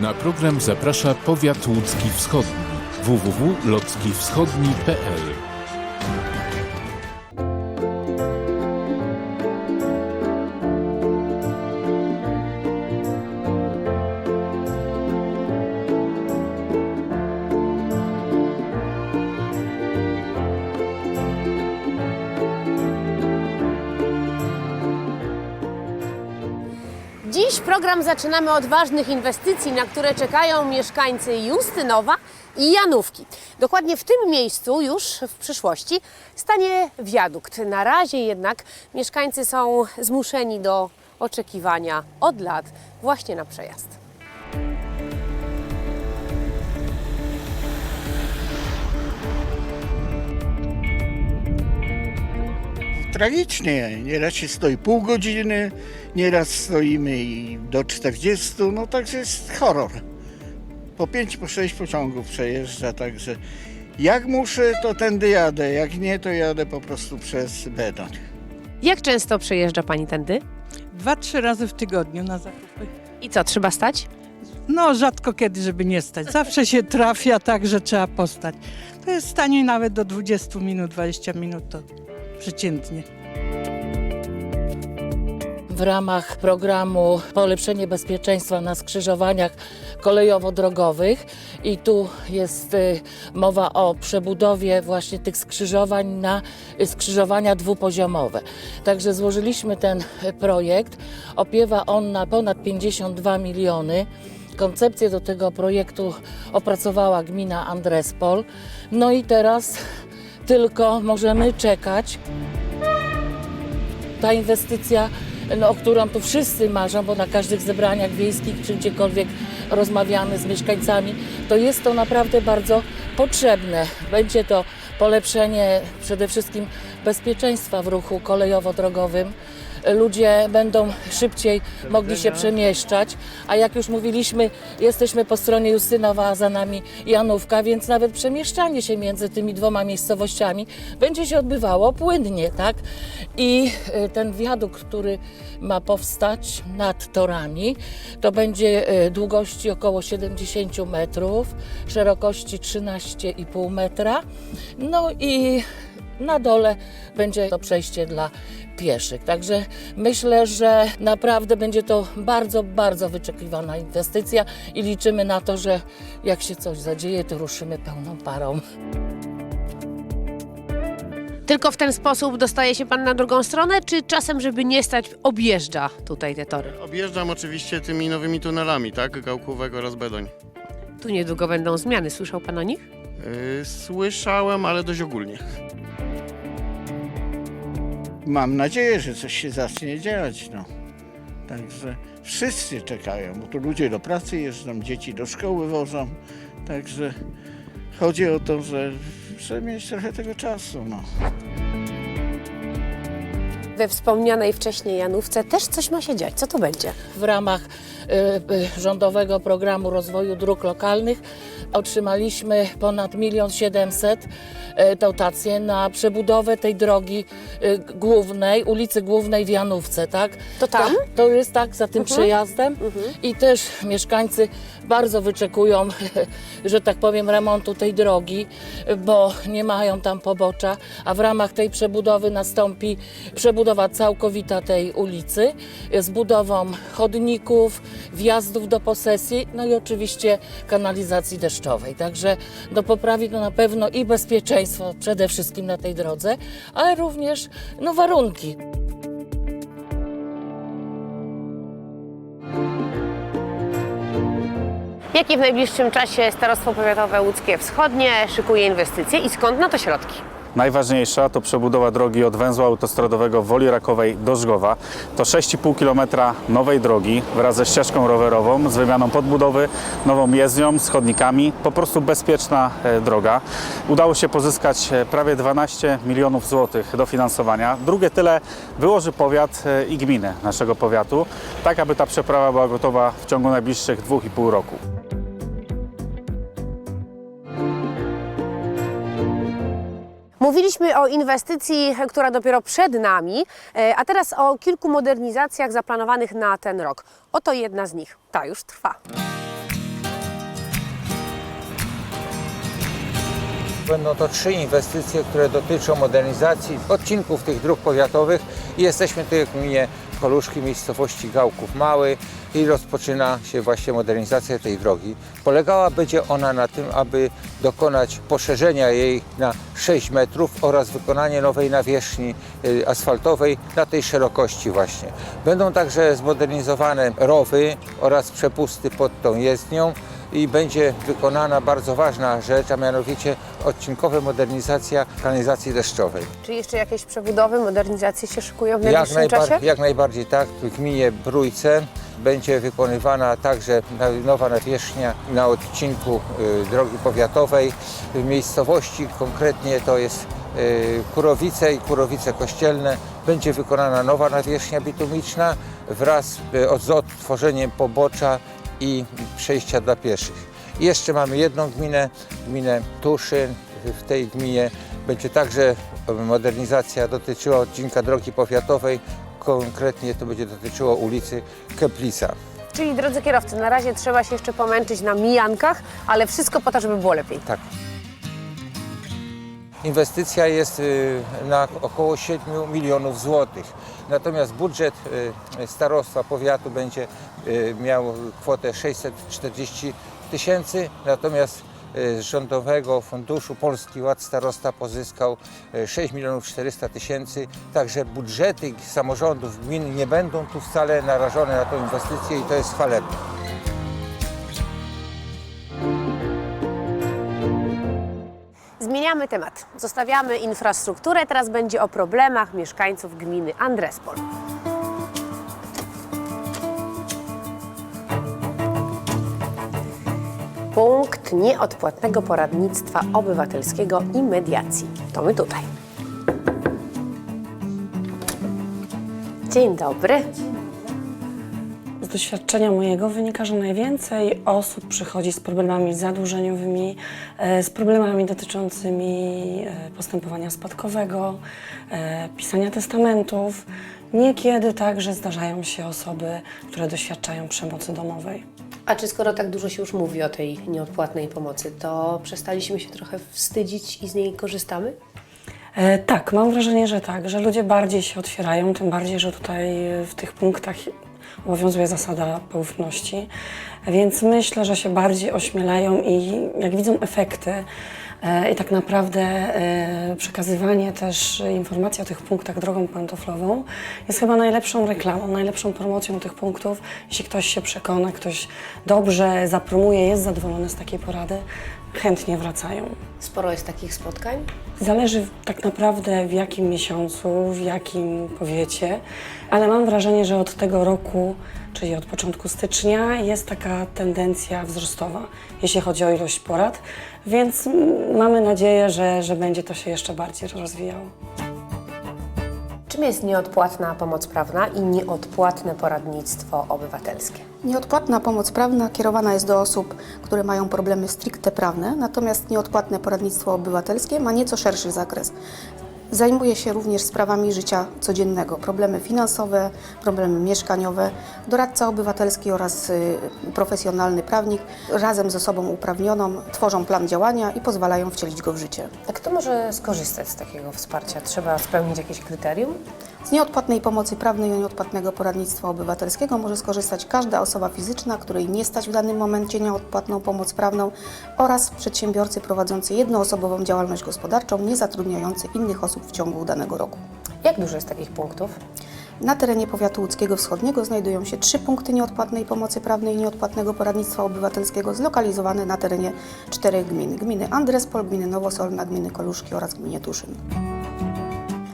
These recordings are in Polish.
Na program zaprasza powiat łódzki wschodni. www.lockiwschodni.pl Dziś program zaczynamy od ważnych inwestycji, na które czekają mieszkańcy Justynowa i Janówki. Dokładnie w tym miejscu już w przyszłości stanie wiadukt. Na razie jednak mieszkańcy są zmuszeni do oczekiwania od lat właśnie na przejazd. Tragicznie. Nieraz się stoi pół godziny, nieraz stoimy i do 40, no także jest horror. Po 5, po 6 pociągów przejeżdża, także jak muszę, to tędy jadę, jak nie, to jadę po prostu przez beton. Jak często przejeżdża Pani tędy? Dwa, trzy razy w tygodniu na zakupy. I co, trzeba stać? No, rzadko kiedy, żeby nie stać. Zawsze się trafia tak, że trzeba postać. To jest stanie nawet do 20 minut, 20 minut to przeciętnie. w ramach programu Polepszenie bezpieczeństwa na skrzyżowaniach kolejowo-drogowych i tu jest y, mowa o przebudowie właśnie tych skrzyżowań na y, skrzyżowania dwupoziomowe. Także złożyliśmy ten y, projekt. Opiewa on na ponad 52 miliony. Koncepcję do tego projektu opracowała gmina Andrespol. No i teraz tylko możemy czekać ta inwestycja, no, o którą tu wszyscy marzą, bo na każdych zebraniach wiejskich czy gdziekolwiek rozmawiamy z mieszkańcami, to jest to naprawdę bardzo potrzebne. Będzie to polepszenie przede wszystkim bezpieczeństwa w ruchu kolejowo-drogowym. Ludzie będą szybciej mogli się przemieszczać, a jak już mówiliśmy, jesteśmy po stronie Justynowa, a za nami Janówka, więc nawet przemieszczanie się między tymi dwoma miejscowościami będzie się odbywało płynnie, tak? I y, ten wiadukt, który ma powstać nad torami, to będzie y, długości około 70 metrów, szerokości 13,5 metra. No i na dole będzie to przejście dla pieszych. Także myślę, że naprawdę będzie to bardzo, bardzo wyczekiwana inwestycja i liczymy na to, że jak się coś zadzieje, to ruszymy pełną parą. Tylko w ten sposób dostaje się Pan na drugą stronę, czy czasem, żeby nie stać, objeżdża tutaj te tory? Objeżdżam oczywiście tymi nowymi tunelami, tak? Gałkówek oraz Bedoń. Tu niedługo będą zmiany. Słyszał Pan o nich? Yy, słyszałem, ale dość ogólnie. Mam nadzieję, że coś się zacznie dziać, no. Także wszyscy czekają, bo tu ludzie do pracy jeżdżą, dzieci do szkoły wożą, także chodzi o to, że trzeba mieć trochę tego czasu, no. We wspomnianej wcześniej Janówce też coś ma się dziać. Co to będzie? w ramach y, y, rządowego programu rozwoju dróg lokalnych otrzymaliśmy ponad 1 700 000 dotacje na przebudowę tej drogi y, głównej, ulicy Głównej w Janówce, tak? To tam? To, to jest tak, za tym przejazdem i też mieszkańcy bardzo wyczekują, że tak powiem, remontu tej drogi, bo nie mają tam pobocza, a w ramach tej przebudowy nastąpi przebudowa całkowita tej ulicy z budową chodników, wjazdów do posesji, no i oczywiście kanalizacji deszczowej. Także no, poprawi to na pewno i bezpieczeństwo przede wszystkim na tej drodze, ale również no, warunki. Jakie w najbliższym czasie Starostwo Powiatowe Łódzkie Wschodnie szykuje inwestycje i skąd na to środki? Najważniejsza to przebudowa drogi od węzła autostradowego Woli Rakowej do Żgowa. To 6,5 km nowej drogi wraz ze ścieżką rowerową, z wymianą podbudowy, nową jezdnią, z chodnikami. Po prostu bezpieczna e, droga. Udało się pozyskać e, prawie 12 milionów złotych dofinansowania. Drugie tyle wyłoży powiat e, i gminy naszego powiatu, tak aby ta przeprawa była gotowa w ciągu najbliższych 2,5 roku. Mówiliśmy o inwestycji, która dopiero przed nami, e, a teraz o kilku modernizacjach zaplanowanych na ten rok. Oto jedna z nich. Ta już trwa. Będą to trzy inwestycje, które dotyczą modernizacji odcinków tych dróg powiatowych i jesteśmy tutaj w gminie Koluszki, miejscowości Gałków Mały i rozpoczyna się właśnie modernizacja tej drogi. Polegała będzie ona na tym, aby dokonać poszerzenia jej na 6 metrów oraz wykonanie nowej nawierzchni y, asfaltowej na tej szerokości właśnie. Będą także zmodernizowane rowy oraz przepusty pod tą jezdnią i będzie wykonana bardzo ważna rzecz, a mianowicie odcinkowa modernizacja kanalizacji deszczowej. Czy jeszcze jakieś przebudowy, modernizacje się szykują w Jak, najbliższym czasie? najbar- jak najbardziej tak. W gminie Brójce będzie wykonywana także nowa nawierzchnia na odcinku y, drogi powiatowej w miejscowości, konkretnie to jest y, Kurowice i Kurowice Kościelne. Będzie wykonana nowa nawierzchnia bitumiczna wraz y, z odtworzeniem pobocza i przejścia dla pieszych. I jeszcze mamy jedną gminę, gminę Tuszyn. W tej gminie będzie także modernizacja dotyczyła odcinka drogi powiatowej. Konkretnie to będzie dotyczyło ulicy Keplisa. Czyli drodzy kierowcy, na razie trzeba się jeszcze pomęczyć na mijankach, ale wszystko po to, żeby było lepiej. Tak. Inwestycja jest y, na około 7 milionów złotych. Natomiast budżet y, starostwa powiatu będzie y, miał kwotę 640 tysięcy, natomiast y, z Rządowego Funduszu Polski Ład Starosta pozyskał y, 6 milionów 400 tysięcy, także budżety samorządów gmin nie będą tu wcale narażone na tę inwestycję i to jest chwalebne. Zmieniamy temat. Zostawiamy infrastrukturę, teraz będzie o problemach mieszkańców gminy Andrespol. Punkt nieodpłatnego poradnictwa obywatelskiego i mediacji. To my tutaj. Dzień dobry. Doświadczenia mojego wynika, że najwięcej osób przychodzi z problemami zadłużeniowymi, e, z problemami dotyczącymi e, postępowania spadkowego, e, pisania testamentów. Niekiedy także zdarzają się osoby, które doświadczają przemocy domowej. A czy skoro tak dużo się już mówi o tej nieodpłatnej pomocy, to przestaliśmy się trochę wstydzić i z niej korzystamy? E, tak, mam wrażenie, że tak, że ludzie bardziej się otwierają, tym bardziej, że tutaj w tych punktach obowiązuje zasada poufności, więc myślę, że się bardziej ośmielają i jak widzą efekty e, i tak naprawdę e, przekazywanie też informacji o tych punktach drogą pantoflową jest chyba najlepszą reklamą, najlepszą promocją tych punktów. Jeśli ktoś się przekona, ktoś dobrze zapromuje, jest zadowolony z takiej porady, chętnie wracają. Sporo jest takich spotkań. Zależy tak naprawdę w jakim miesiącu, w jakim powiecie, ale mam wrażenie, że od tego roku, czyli od początku stycznia, jest taka tendencja wzrostowa, jeśli chodzi o ilość porad, więc mm, mamy nadzieję, że, że będzie to się jeszcze bardziej rozwijało. Czym jest nieodpłatna pomoc prawna i nieodpłatne poradnictwo obywatelskie? Nieodpłatna pomoc prawna kierowana jest do osób, które mają problemy stricte prawne, natomiast nieodpłatne poradnictwo obywatelskie ma nieco szerszy zakres. Zajmuje się również sprawami życia codziennego, problemy finansowe, problemy mieszkaniowe. Doradca obywatelski oraz y, profesjonalny prawnik razem z osobą uprawnioną tworzą plan działania i pozwalają wcielić go w życie. A kto może skorzystać z takiego wsparcia? Trzeba spełnić jakieś kryterium? Z nieodpłatnej pomocy prawnej i nieodpłatnego poradnictwa obywatelskiego może skorzystać każda osoba fizyczna, której nie stać w danym momencie nieodpłatną pomoc prawną oraz przedsiębiorcy prowadzący jednoosobową działalność gospodarczą, nie zatrudniający innych osób w ciągu danego roku. Jak dużo jest takich punktów? Na terenie powiatu łódzkiego wschodniego znajdują się trzy punkty nieodpłatnej pomocy prawnej i nieodpłatnego poradnictwa obywatelskiego zlokalizowane na terenie czterech gmin. Gminy Andrespol, gminy Nowosolna, gminy Koluszki oraz gminie Tuszyn.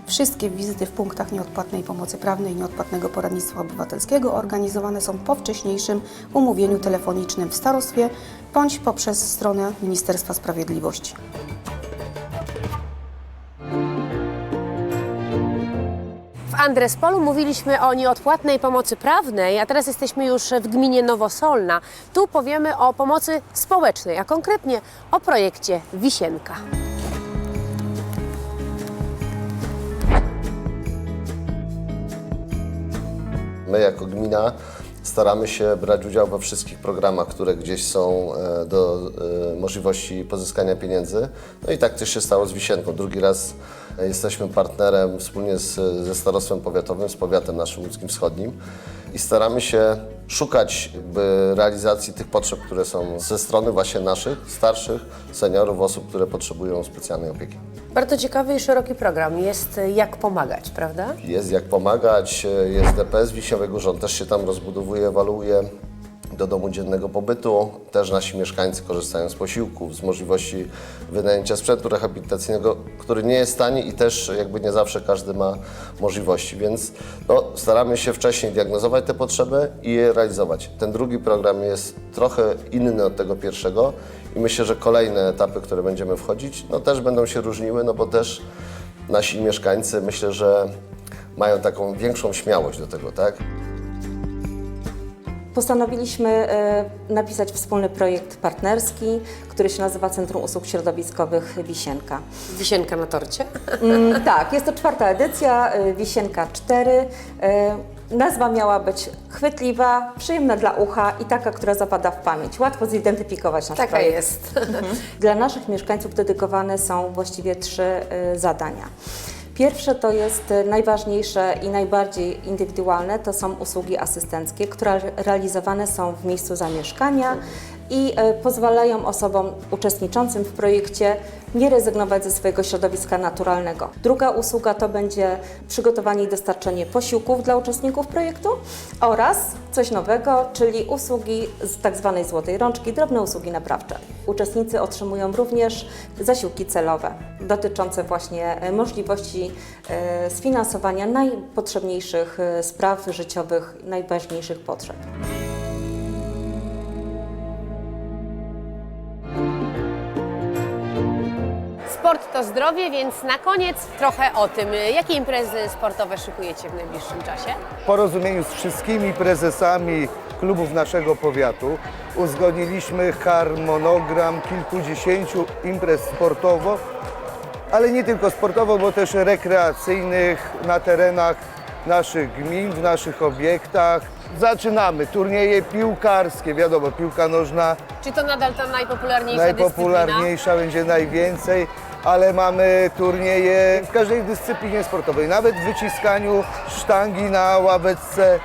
Wszystkie wizyty w punktach nieodpłatnej pomocy prawnej i nieodpłatnego poradnictwa obywatelskiego organizowane są po wcześniejszym umówieniu telefonicznym w starostwie bądź poprzez stronę Ministerstwa Sprawiedliwości. W Andrespolu mówiliśmy o nieodpłatnej pomocy prawnej, a teraz jesteśmy już w gminie Nowosolna. Tu powiemy o pomocy społecznej, a konkretnie o projekcie Wisienka. My jako gmina Staramy się brać udział we wszystkich programach, które gdzieś są e, do e, możliwości pozyskania pieniędzy. No i tak też się stało z Wisienką. Drugi raz e, jesteśmy partnerem wspólnie z, ze Starostwem Powiatowym, z powiatem naszym łódzkim wschodnim i staramy się szukać realizacji tych potrzeb, które są ze strony właśnie naszych, starszych, seniorów, osób, które potrzebują specjalnej opieki. Bardzo ciekawy i szeroki program. Jest y, jak pomagać, prawda? Jest jak pomagać, jest DPS Wiśniowy Górze, on też się tam rozbudowuje, ewaluuje do domu dziennego pobytu. Też nasi mieszkańcy korzystają z posiłków, z możliwości wynajęcia sprzętu rehabilitacyjnego, który nie jest tani i też jakby nie zawsze każdy ma możliwości, więc no, staramy się wcześniej diagnozować te potrzeby i je realizować. Ten drugi program jest trochę inny od tego pierwszego i myślę, że kolejne etapy, które będziemy wchodzić, no też będą się różniły, no bo też nasi mieszkańcy myślę, że mają taką większą śmiałość do tego, tak? Postanowiliśmy e, napisać wspólny projekt partnerski, który się nazywa Centrum Usług Środowiskowych Wisienka. Wisienka na torcie. Mm, tak, jest to czwarta edycja, e, Wisienka 4. E, Nazwa miała być chwytliwa, przyjemna dla ucha i taka, która zapada w pamięć. Łatwo zidentyfikować nasz Taka projekt. jest. Dla naszych mieszkańców dedykowane są właściwie trzy zadania. Pierwsze to jest y, najważniejsze i najbardziej indywidualne, to są usługi asystenckie, które realizowane są w miejscu zamieszkania i y, pozwalają osobom uczestniczącym w projekcie nie rezygnować ze swojego środowiska naturalnego. Druga usługa to będzie przygotowanie i dostarczenie posiłków dla uczestników projektu oraz coś nowego, czyli usługi z tak zwanej złotej rączki, drobne usługi naprawcze. Uczestnicy otrzymują również zasiłki celowe dotyczące właśnie e, możliwości e, sfinansowania najpotrzebniejszych e, spraw życiowych, najważniejszych potrzeb. Sport to zdrowie, więc na koniec trochę o tym. Jakie imprezy sportowe szykujecie w najbliższym czasie? W porozumieniu z wszystkimi prezesami klubów naszego powiatu uzgodniliśmy harmonogram kilkudziesięciu imprez sportowo, ale nie tylko sportowo, bo też rekreacyjnych na terenach naszych gmin, w naszych obiektach. Zaczynamy turnieje piłkarskie, wiadomo, piłka nożna Czy to nadal ta najpopularniejsza dyscyplina? najpopularniejsza, będzie najwięcej, ale mamy turnieje w każdej dyscyplinie sportowej, nawet w wyciskaniu sztangi na ławeczce e,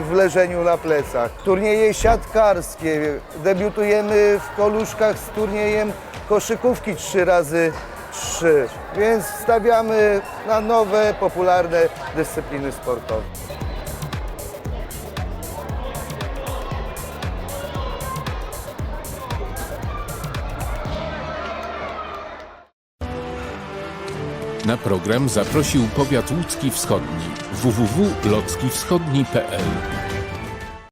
w leżeniu na plecach. Turnieje siatkarskie, debiutujemy w Koluszkach z turniejem koszykówki 3 razy 3 więc stawiamy na nowe, popularne dyscypliny sportowe. Na program zaprosił powiat łódzki wschodni. www.lockiwschodni.pl